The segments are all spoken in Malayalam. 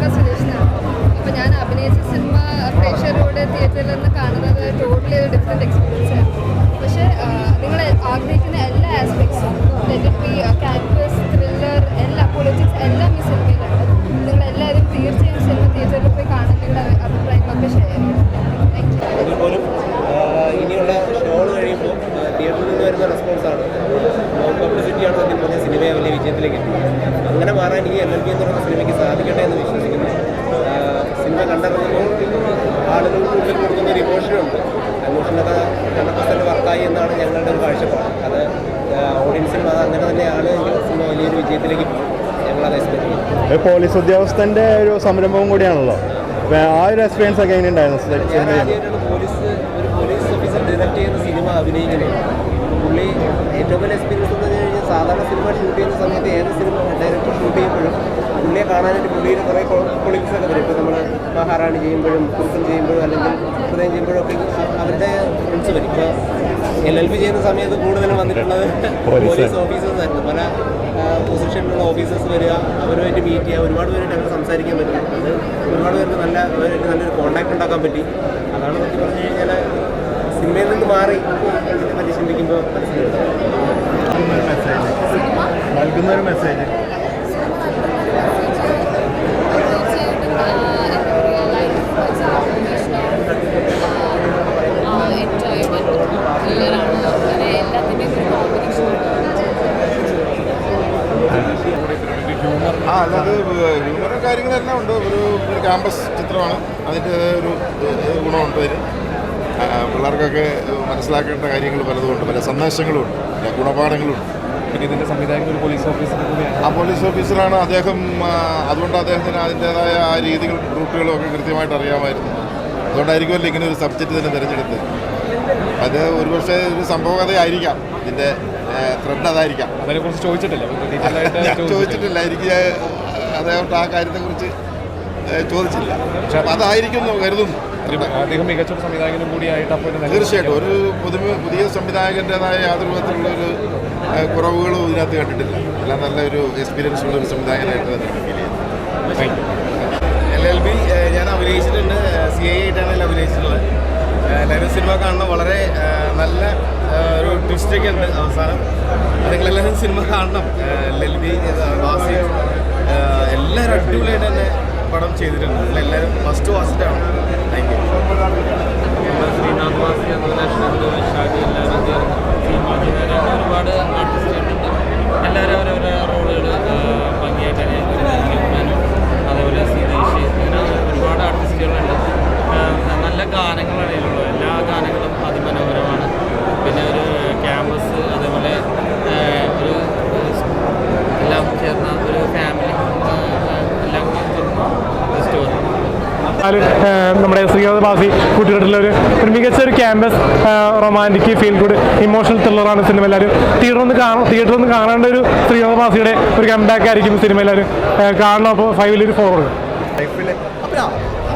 പ്രിയങ്ക സുരേഷിനാണ് അപ്പോൾ ഞാൻ അഭിനയിച്ച സിനിമ പ്രേക്ഷകരോട് തിയേറ്ററിൽ നിന്ന് കാണുന്നത് ടോട്ടലി ഒരു ഡിഫറെന്റ് എക്സ്പീരിയൻസ് ആണ്. പക്ഷേ നിങ്ങൾ ആഗ്രഹിക്കുന്ന എല്ലാ ആസ്പെക്ട്സും ബി ക്യാമ്പസ് ത്രില്ലർ എല്ലാ പൊളിറ്റിക്സ് എല്ലാം ഈ സിനിമയിലുണ്ട് നിങ്ങളെല്ലാവരും തീർച്ചയായും സിനിമ തിയേറ്ററിൽ പോയി കാണാൻ പോലീസ് ഉദ്യോഗസ്ഥന്റെ ഒരു സംരംഭവും കൂടിയാണല്ലോ. ആ ഒരു എക്സ്പീരിയൻസ് ഒക്കെ എങ്ങനെ ഉണ്ടായിരുന്നു പോലീസ് ഒരു പോലീസ് ഓഫീസർ ഡയറക്റ്റ് ചെയ്യുന്ന സിനിമ അഭിനയിക്കുന്നത്. പുള്ളി ഏറ്റവും വലിയ എക്സ്പീരിയൻസ് എന്ന് പറഞ്ഞു കഴിഞ്ഞാൽ സാധാരണ സിനിമ ഷൂട്ട് ചെയ്യുന്ന സമയത്ത് ഏത് സിനിമ ഡയറക്ടർ ഷൂട്ട് ചെയ്യുമ്പോഴും പുള്ളിയെ കാണാനായിട്ട് പുള്ളിയുടെ കുറേ കൊളീഗ്സ് ഒക്കെ വരും. ഇപ്പോൾ നമ്മൾ മഹാറാണി ചെയ്യുമ്പോഴും കുറുക്കം ചെയ്യുമ്പോഴും അല്ലെങ്കിൽ ഹൃദയം ചെയ്യുമ്പോഴും ഒക്കെ അവരുടെ ഫ്രണ്ട്സ് വരും. ഇപ്പോൾ എൽ എൽ ബി ചെയ്യുന്ന സമയത്ത് കൂടുതലും വന്നിട്ടുള്ളത് പോലീസ്. ഓഫീസേഴ്സ് ആയിരുന്നു. പല പൊസിഷനിലുള്ള ഓഫീസേഴ്സ് വരിക അവരുമായിട്ട് മീറ്റ് ചെയ്യുക ഒരുപാട് പേരായിട്ട് അങ്ങനെ സംസാരിക്കാൻ പറ്റും. അത് ഒരുപാട് പേർക്ക് നല്ല അവരായിട്ട് നല്ലൊരു കോണ്ടാക്ട് ഉണ്ടാക്കാൻ പറ്റി. അതാണ് സത്യം പറഞ്ഞു കഴിഞ്ഞാൽ സിനിമയിൽ നിന്ന് മാറി ചിന്തിക്കുമ്പോൾ മനസ്സിലായത് നൽകുന്ന ഒരു മെസ്സേജ് കാര്യങ്ങളെല്ലാം ഉണ്ട്. ഒരു ഒരു ക്യാമ്പസ് ചിത്രമാണ്. അതിന്റെ ഒരു ഗുണമുണ്ട് അതിന്. പിള്ളേർക്കൊക്കെ മനസ്സിലാക്കേണ്ട കാര്യങ്ങൾ പലതുമുണ്ട്. പല സന്ദേശങ്ങളും ഉണ്ട്. പിന്നെ ഗുണപാഠങ്ങളും ഉണ്ട്. പിന്നെ ഇതിന്റെ സംവിധായകൻ ഒരു പോലീസ് ഓഫീസർ ആ പോലീസ് ഓഫീസറാണ് അദ്ദേഹം അതുകൊണ്ട് അദ്ദേഹത്തിന് അതിന്റേതായ ആ രീതികളും റൂട്ടുകളും ഒക്കെ കൃത്യമായിട്ട് അറിയാമായിരുന്നു. അതുകൊണ്ടായിരിക്കുമല്ലോ ഇങ്ങനെ ഒരു സബ്ജക്റ്റ് തന്നെ തിരഞ്ഞെടുത്തത്. അത് ഒരുപക്ഷെ ഒരു സംഭവകഥയായിരിക്കാം ഇതിന്റെ ത്രെഡ് അതായിരിക്കാം. അതിനെക്കുറിച്ച് ചോദിച്ചിട്ടില്ല. ചോദിച്ചിട്ടില്ല. എനിക്ക് അദ്ദേഹം ആ കാര്യത്തെക്കുറിച്ച് ചോദിച്ചില്ല. അപ്പം അതായിരിക്കും കരുതുന്നു. അദ്ദേഹം മികച്ച ഒരു സംവിധായകനും കൂടിയായിട്ട് അപ്പോൾ തീർച്ചയായിട്ടും. ഒരു പുതുമ പുതിയ സംവിധായകന്റെതായ യാതൊരു വിധത്തിലുള്ള ഒരു കുറവുകളും ഇതിനകത്ത് കണ്ടിട്ടില്ല. എല്ലാം നല്ലൊരു എക്സ്പീരിയൻസ് ഉള്ള ഒരു സംവിധായകനായിട്ട്. എൽ എൽ ബി ഞാൻ അഭിനയിച്ചിട്ടുണ്ട്. സി ഐ ആയിട്ടാണ് അതിൽ അഭിനയിച്ചിട്ടുള്ളത്. ലൈവ് സിനിമ കാണണം വളരെ നല്ല ഒരു ട്വിസ്റ്റൊക്കെ ഉണ്ട് അവസാനം. നിങ്ങളെല്ലാവരും സിനിമ കാണണം. എൽ എൽ ബി വാസി. എല്ലാവരും അടിപൊളിയായിട്ട് തന്നെ പടം ചെയ്തിട്ടുണ്ട്. എല്ലാവരും ഫസ്റ്റ് വാസിറ്റാണ് ശ്രീനാഥ് ബാസി ഒരു ഒരു മികച്ച ഒരു campus romantic feel good emotional ത്രില്ലറാണ് സിനിമ എല്ലാവരും. തിയേറ്ററിൽ നിന്ന് കാണാൻ തിയേറ്ററിൽ നിന്ന് കാണേണ്ട ഒരു ശ്രീനാഥ് ബാസിയുടെ ഒരു കംബാക്ക് ആയിരിക്കും സിനിമ എല്ലാവരും. കാണണം അപ്പോൾ ഫൈവിലൊരു ഫോർ കൊടുക്കും അപ്പോൾ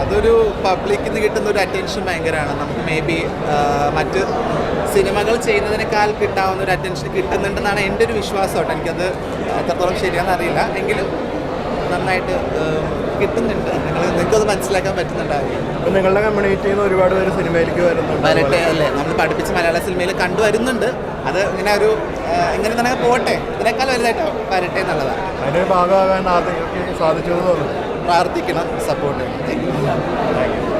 അതൊരു പബ്ലിക്കിൽ നിന്ന് കിട്ടുന്ന ഒരു അറ്റൻഷൻ ഭയങ്കരമാണ് നമുക്ക് മേ ബി മറ്റ് സിനിമകൾ ചെയ്യുന്നതിനേക്കാൾ കിട്ടാവുന്ന ഒരു അറ്റൻഷൻ കിട്ടുന്നുണ്ടെന്നാണ് എന്റെ ഒരു വിശ്വാസം കേട്ടോ. എനിക്കത് എത്രത്തോളം ശരിയാണെന്ന് അറിയില്ല. എങ്കിലും നന്നായിട്ട് കിട്ടുന്നുണ്ട്. നിങ്ങൾ നിങ്ങൾക്കത് മനസ്സിലാക്കാൻ പറ്റുന്നുണ്ടാവും നിങ്ങളുടെ കമ്മ്യൂണിറ്റിയിൽ നിന്ന് ഒരുപാട് പേര് സിനിമയിലേക്ക് വരുന്നുണ്ട് വരട്ടെ അല്ലേ? നമ്മൾ പഠിപ്പിച്ച മലയാള സിനിമയിൽ കണ്ടുവരുന്നുണ്ട് അത് ഇങ്ങനെ ഒരു ഇങ്ങനെ തന്നെ പോട്ടെ. ഇതിനേക്കാൾ വലുതായിട്ട്? വരട്ടെ എന്നുള്ളതാണ് ഭാഗമാകാൻ ആദ്യം സാധിച്ചു എന്ന് തോന്നുന്നു. പ്രാർത്ഥിക്കണം സപ്പോർട്ട് ചെയ്യണം. Thank you